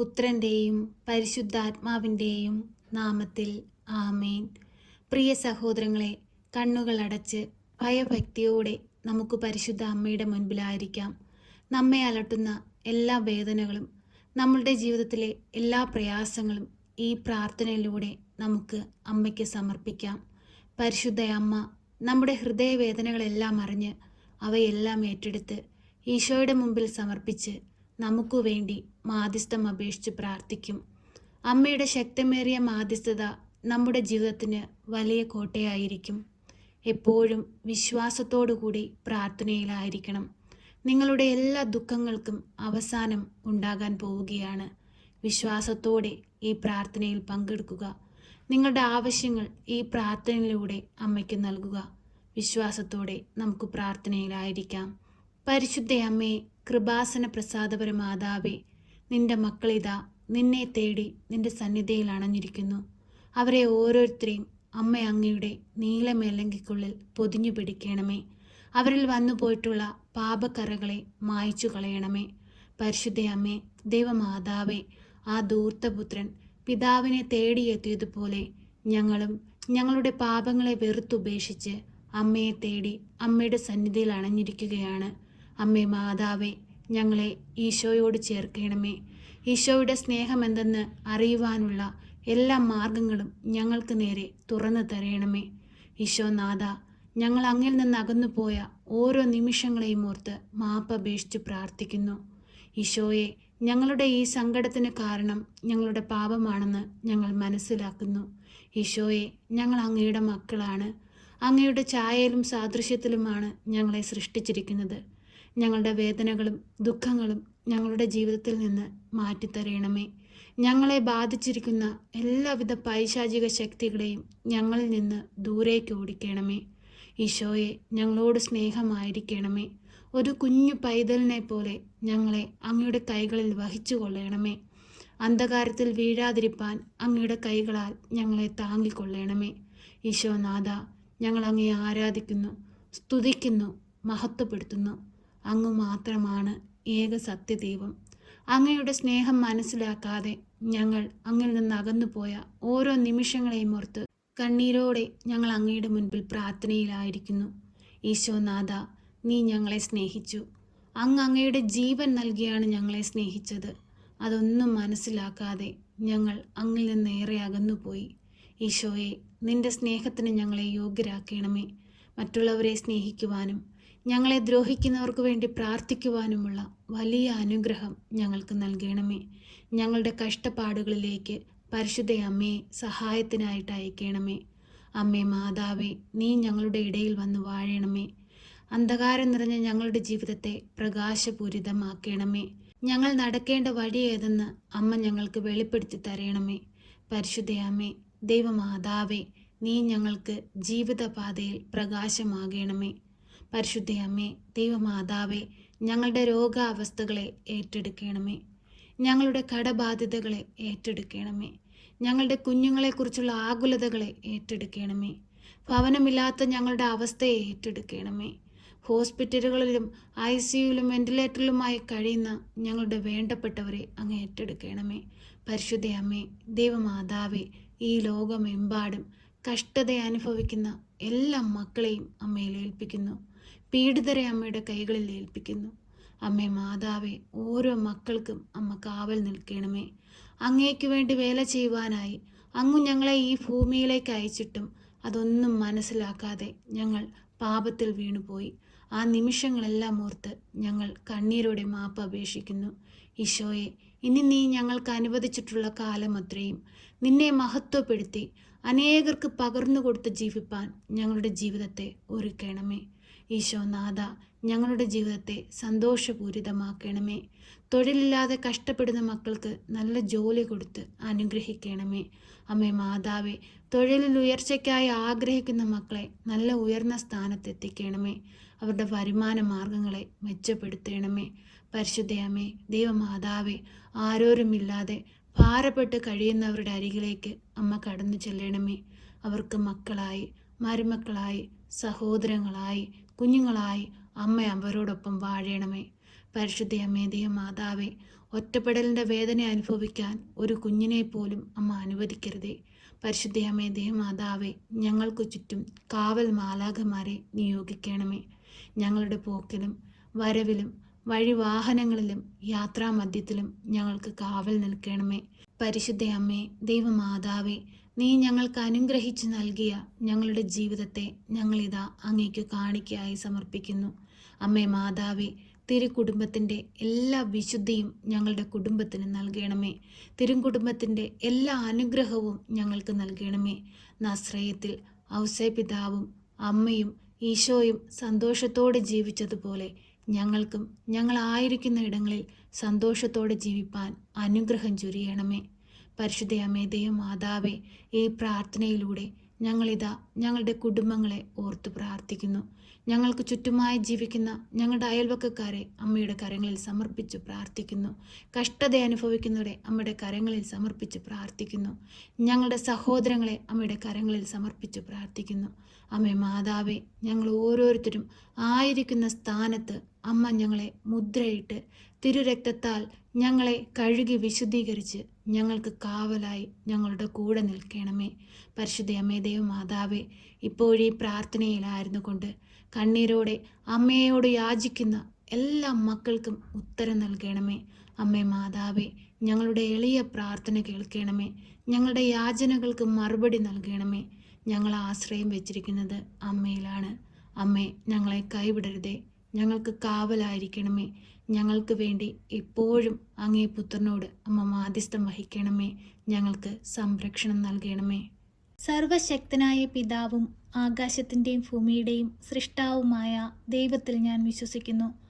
പുത്രന്റെയും പരിശുദ്ധാത്മാവിന്റെയും നാമത്തിൽ ആമേൻ. പ്രിയ സഹോദരങ്ങളെ കണ്ണുകളടച്ച് ഭയഭക്തിയോടെ നമുക്ക് പരിശുദ്ധ അമ്മയുടെ മുൻപിലായിരിക്കാം. നമ്മെ അലട്ടുന്ന എല്ലാ വേദനകളും നമ്മളുടെ ജീവിതത്തിലെ എല്ലാ പ്രയാസങ്ങളും ഈ പ്രാർത്ഥനയിലൂടെ നമുക്ക് അമ്മയ്ക്ക് സമർപ്പിക്കാം. പരിശുദ്ധ അമ്മ നമ്മുടെ ഹൃദയവേദനകളെല്ലാം അറിഞ്ഞ് അവയെല്ലാം ഏറ്റെടുത്ത് ഈശോയുടെ മുമ്പിൽ സമർപ്പിച്ച് നമുക്കു വേണ്ടി മാധ്യസ്ഥം അപേക്ഷിച്ച് പ്രാർത്ഥിക്കും. അമ്മയുടെ ശക്തമേറിയ മാധ്യസ്ഥത നമ്മുടെ ജീവിതത്തിന് വലിയ കോട്ടയായിരിക്കും. എപ്പോഴും വിശ്വാസത്തോടുകൂടി പ്രാർത്ഥനയിലായിരിക്കണം. നിങ്ങളുടെ എല്ലാ ദുഃഖങ്ങൾക്കും അവസാനം ഉണ്ടാകാൻ പോവുകയാണ്. വിശ്വാസത്തോടെ ഈ പ്രാർത്ഥനയിൽ പങ്കെടുക്കുക. നിങ്ങളുടെ ആവശ്യങ്ങൾ ഈ പ്രാർത്ഥനയിലൂടെ അമ്മയ്ക്ക് നൽകുക. വിശ്വാസത്തോടെ നമുക്ക് പ്രാർത്ഥനയിലായിരിക്കാം. പരിശുദ്ധ അമ്മേ കൃപാസന പ്രസാദപര മാതാവേ നിന്റെ മക്കളിതാ നിന്നെ തേടി നിന്റെ സന്നിധിയിൽ അണഞ്ഞിരിക്കുന്നു. അവരെ ഓരോരുത്തരെയും അമ്മ അങ്ങയുടെ നീലമേലങ്കിക്കുള്ളിൽ പൊതിഞ്ഞു പിടിക്കണമേ. അവരിൽ വന്നു പോയിട്ടുള്ള പാപക്കറകളെ മായ്ച്ചു കളയണമേ. പരിശുദ്ധ അമ്മേ ദൈവമാതാവേ ആ ദൂർത്തപുത്രൻ പിതാവിനെ തേടിയെത്തിയതുപോലെ ഞങ്ങളും ഞങ്ങളുടെ പാപങ്ങളെ വെറുത്തുപേക്ഷിച്ച് അമ്മയെ തേടി അമ്മയുടെ സന്നിധിയിൽ അണഞ്ഞിരിക്കുകയാണ്. അമ്മേ മാതാവേ ഞങ്ങളെ ഈശോയോട് ചേർക്കണമേ. ഈശോയുടെ സ്നേഹമെന്തെന്ന് അറിയുവാനുള്ള എല്ലാ മാർഗങ്ങളും ഞങ്ങൾക്ക് നേരെ തുറന്നു തരയണമേ ഈശോനാഥ ഞങ്ങൾ അങ്ങിൽ നിന്ന് അകന്നു പോയ ഓരോ നിമിഷങ്ങളെയും ഓർത്ത് മാപ്പപേക്ഷിച്ച് പ്രാർത്ഥിക്കുന്നു. ഈശോയെ ഞങ്ങളുടെ ഈ സങ്കടത്തിന് കാരണം ഞങ്ങളുടെ പാപമാണെന്ന് ഞങ്ങൾ മനസ്സിലാക്കുന്നു. ഈശോയെ ഞങ്ങൾ അങ്ങയുടെ മക്കളാണ്. അങ്ങയുടെ ഛായയിലും സാദൃശ്യത്തിലുമാണ് ഞങ്ങളെ സൃഷ്ടിച്ചിരിക്കുന്നത്. ഞങ്ങളുടെ വേദനകളും ദുഃഖങ്ങളും ഞങ്ങളുടെ ജീവിതത്തിൽ നിന്ന് മാറ്റിത്തരയണമേ ഞങ്ങളെ ബാധിച്ചിരിക്കുന്ന എല്ലാവിധ പൈശാചിക ശക്തികളെയും ഞങ്ങളിൽ നിന്ന് ദൂരേക്ക് ഓടിക്കണമേ. ഈശോയെ ഞങ്ങളോട് സ്നേഹമായിരിക്കണമേ. ഒരു കുഞ്ഞു പൈതലിനെ പോലെ ഞങ്ങളെ അങ്ങയുടെ കൈകളിൽ വഹിച്ചു കൊള്ളണമേ. അന്ധകാരത്തിൽ വീഴാതിരിപ്പാൻ അങ്ങയുടെ കൈകളാൽ ഞങ്ങളെ താങ്ങിക്കൊള്ളണമേ. ഈശോനാഥ ഞങ്ങൾ അങ്ങയെ ആരാധിക്കുന്നു സ്തുതിക്കുന്നു മഹത്വപ്പെടുത്തുന്നു. അങ്ങ് മാത്രമാണ് ഏക സത്യദൈവം. അങ്ങയുടെ സ്നേഹം മനസ്സിലാക്കാതെ ഞങ്ങൾ അങ്ങിൽ നിന്ന് അകന്നുപോയ ഓരോ നിമിഷങ്ങളെയും ഓർത്ത് കണ്ണീരോടെ ഞങ്ങൾ അങ്ങയുടെ മുൻപിൽ പ്രാർത്ഥനയിലായിരിക്കുന്നു. ഈശോനാഥ നീ ഞങ്ങളെ സ്നേഹിച്ചു. അങ്ങ് അങ്ങയുടെ ജീവൻ നൽകിയാണ് ഞങ്ങളെ സ്നേഹിച്ചത്. അതൊന്നും മനസ്സിലാക്കാതെ ഞങ്ങൾ അങ്ങിൽ നിന്ന് ഏറെ അകന്നുപോയി. ഈശോയെ നിന്റെ സ്നേഹത്തിന് ഞങ്ങളെ യോഗ്യരാക്കണമേ. മറ്റുള്ളവരെ സ്നേഹിക്കുവാനും ഞങ്ങളെ ദ്രോഹിക്കുന്നവർക്ക് വേണ്ടി പ്രാർത്ഥിക്കുവാനുമുള്ള വലിയ അനുഗ്രഹം ഞങ്ങൾക്ക് നൽകണമേ. ഞങ്ങളുടെ കഷ്ടപ്പാടുകളിലേക്ക് പരിശുദ്ധ അമ്മയെ സഹായത്തിനായിട്ട് അയക്കണമേ. അമ്മേ മാതാവേ നീ ഞങ്ങളുടെ ഇടയിൽ വന്ന് വാഴണമേ. അന്ധകാരം നിറഞ്ഞ ഞങ്ങളുടെ ജീവിതത്തെ പ്രകാശപൂരിതമാക്കണമേ. ഞങ്ങൾ നടക്കേണ്ട വഴി ഏതെന്ന് അമ്മ ഞങ്ങൾക്ക് വെളിപ്പെടുത്തി തരണമേ. പരിശുദ്ധ അമ്മേ ദൈവമാതാവേ നീ ഞങ്ങൾക്ക് ജീവിതപാതയിൽ പ്രകാശമാകണമേ. പരിശുദ്ധ അമ്മേ ദൈവമാതാവേ ഞങ്ങളുടെ രോഗാവസ്ഥകളെ ഏറ്റെടുക്കണമേ. ഞങ്ങളുടെ കടബാധ്യതകളെ ഏറ്റെടുക്കണമേ. ഞങ്ങളുടെ കുഞ്ഞുങ്ങളെക്കുറിച്ചുള്ള ആകുലതകളെ ഏറ്റെടുക്കണമേ. ഭവനമില്ലാത്ത ഞങ്ങളുടെ അവസ്ഥയെ ഏറ്റെടുക്കണമേ. ഹോസ്പിറ്റലുകളിലും ഐ സിയുലും വെന്റിലേറ്ററിലുമായി കഴിയുന്ന ഞങ്ങളുടെ വേണ്ടപ്പെട്ടവരെ അങ്ങ് ഏറ്റെടുക്കണമേ. പരിശുദ്ധയമ്മേ ദൈവമാതാവേ ഈ ലോകമെമ്പാടും കഷ്ടത അനുഭവിക്കുന്ന എല്ലാ മക്കളെയും അമ്മയിൽ ഏൽപ്പിക്കുന്നു. പീഡിതരെ അമ്മയുടെ കൈകളിൽ ഏൽപ്പിക്കുന്നു. അമ്മേ മാതാവേ ഓരോ മക്കൾക്കും അമ്മ കാവൽ നിൽക്കണമേ. അങ്ങേക്ക് വേണ്ടി വേല ചെയ്യുവാനായി അങ്ങു ഞങ്ങളെ ഈ ഭൂമിയിലേക്ക് അയച്ചിട്ടും അതൊന്നും മനസ്സിലാക്കാതെ ഞങ്ങൾ പാപത്തിൽ വീണുപോയി. ആ നിമിഷങ്ങളെല്ലാം ഓർത്ത് ഞങ്ങൾ കണ്ണീരോടെ മാപ്പ് അപേക്ഷിക്കുന്നു. ഈശോയെ ഇനി നീ ഞങ്ങൾക്ക് അനുവദിച്ചിട്ടുള്ള കാലം അത്രയും നിന്നെ മഹത്വപ്പെടുത്തി അനേകർക്ക് പകർന്നു കൊടുത്ത് ജീവിപ്പാൻ ഞങ്ങളുടെ ജീവിതത്തെ ഒരുക്കണമേ. ഈശോനാഥ ഞങ്ങളുടെ ജീവിതത്തെ സന്തോഷപൂരിതമാക്കണമേ. തൊഴിലില്ലാതെ കഷ്ടപ്പെടുന്ന മക്കൾക്ക് നല്ല ജോലി കൊടുത്ത് അനുഗ്രഹിക്കണമേ. അമ്മേ മാതാവേ തൊഴിലിൽ ഉയർച്ചയ്ക്കായി ആഗ്രഹിക്കുന്ന മക്കളെ നല്ല ഉയർന്ന സ്ഥാനത്തെത്തിക്കണമേ. അവരുടെ വരുമാന മാർഗങ്ങളെ മെച്ചപ്പെടുത്തണമേ. പരിശുദ്ധയമ്മേ ദൈവമാതാവേ ആരോരുമില്ലാതെ ഭാരപ്പെട്ട് കഴിയുന്നവരുടെ അരികിലേക്ക് അമ്മ കടന്നു ചെല്ലണമേ. അവർക്ക് മക്കളായി മരുമക്കളായി സഹോദരങ്ങളായി കുഞ്ഞുങ്ങളായി അമ്മ അവരോടൊപ്പം വാഴണമേ. പരിശുദ്ധ അമ്മേ മാതാവേ ഒറ്റപ്പെടലിന്റെ വേദന അനുഭവിക്കാൻ ഒരു കുഞ്ഞിനെ പോലും അമ്മ അനുവദിക്കരുതേ. പരിശുദ്ധ അമ്മേ മാതാവേ ഞങ്ങൾക്കു ചുറ്റും കാവൽ മാലാഖമാരെ നിയോഗിക്കണമേ. ഞങ്ങളുടെ പോക്കിലും വരവിലും വഴിവാഹനങ്ങളിലും യാത്രാമധ്യത്തിലും ഞങ്ങൾക്ക് കാവൽ നിൽക്കണമേ. പരിശുദ്ധ അമ്മേ ദൈവമാതാവേ നീ ഞങ്ങൾക്ക് അനുഗ്രഹിച്ചു നൽകിയ ഞങ്ങളുടെ ജീവിതത്തെ ഞങ്ങളിതാ അങ്ങേക്ക് കാണിക്കയായി സമർപ്പിക്കുന്നു. അമ്മേ മാതാവേ തിരുകുടുംബത്തിന്റെ എല്ലാ വിശുദ്ധിയും ഞങ്ങളുടെ കുടുംബത്തിന് നൽകണമേ. തിരുകുടുംബത്തിന്റെ എല്ലാ അനുഗ്രഹവും ഞങ്ങൾക്ക് നൽകണമേ. നാശ്രയത്തിൽ ഔസേ പിതാവും അമ്മയും ഈശോയും സന്തോഷത്തോടെ ജീവിച്ചതുപോലെ ഞങ്ങൾക്കും ഞങ്ങളായിരിക്കുന്ന ഇടങ്ങളിൽ സന്തോഷത്തോടെ ജീവിപ്പാൻ അനുഗ്രഹം ചൊരിയണമേ. പരിശുദ്ധ അമേതയും മാതാവേ ഈ പ്രാർത്ഥനയിലൂടെ ഞങ്ങളിതാ ഞങ്ങളുടെ കുടുംബങ്ങളെ ഓർത്ത് പ്രാർത്ഥിക്കുന്നു. ഞങ്ങൾക്ക് ചുറ്റുമായി ജീവിക്കുന്ന ഞങ്ങളുടെ അയൽവക്കക്കാരെ അമ്മയുടെ കരങ്ങളിൽ സമർപ്പിച്ച് പ്രാർത്ഥിക്കുന്നു. കഷ്ടത അനുഭവിക്കുന്നവരെ അമ്മയുടെ കരങ്ങളിൽ സമർപ്പിച്ച് പ്രാർത്ഥിക്കുന്നു. ഞങ്ങളുടെ സഹോദരങ്ങളെ അമ്മയുടെ കരങ്ങളിൽ സമർപ്പിച്ച് പ്രാർത്ഥിക്കുന്നു. അമ്മ മാതാവേ ഞങ്ങൾ ഓരോരുത്തരും ആയിരിക്കുന്ന സ്ഥാനത്ത് അമ്മ ഞങ്ങളെ മുദ്രയിട്ട് തിരുരക്തത്താൽ ഞങ്ങളെ കഴുകി വിശുദ്ധീകരിച്ച് ഞങ്ങൾക്ക് കാവലായി ഞങ്ങളുടെ കൂടെ നിൽക്കണമേ. പരിശുദ്ധ അമ്മേ മാതാവേ ഇപ്പോഴീ പ്രാർത്ഥനയിലായിരുന്നു കൊണ്ട് കണ്ണീരോടെ അമ്മയോട് യാചിക്കുന്ന എല്ലാ മക്കൾക്കും ഉത്തരം നൽകണമേ. അമ്മേ മാതാവേ ഞങ്ങളുടെ എളിയ പ്രാർത്ഥന കേൾക്കണമേ. ഞങ്ങളുടെ യാചനകൾക്ക് മറുപടി നൽകണമേ. ഞങ്ങൾ ആശ്രയം വെച്ചിരിക്കുന്നത് അമ്മയിലാണ്. അമ്മേ ഞങ്ങളെ കൈവിടരുതേ. ഞങ്ങൾക്ക് കാവലായിരിക്കണമേ. ഞങ്ങൾക്ക് വേണ്ടി എപ്പോഴും അങ്ങേ പുത്രനോട് അമ്മ മാധ്യസ്ഥം വഹിക്കണമേ. ഞങ്ങൾക്ക് സംരക്ഷണം നൽകണമേ. സർവശക്തനായ പിതാവും ആകാശത്തിന്റെയും ഭൂമിയുടെയും സൃഷ്ടാവുമായ ദൈവത്തിൽ ഞാൻ വിശ്വസിക്കുന്നു.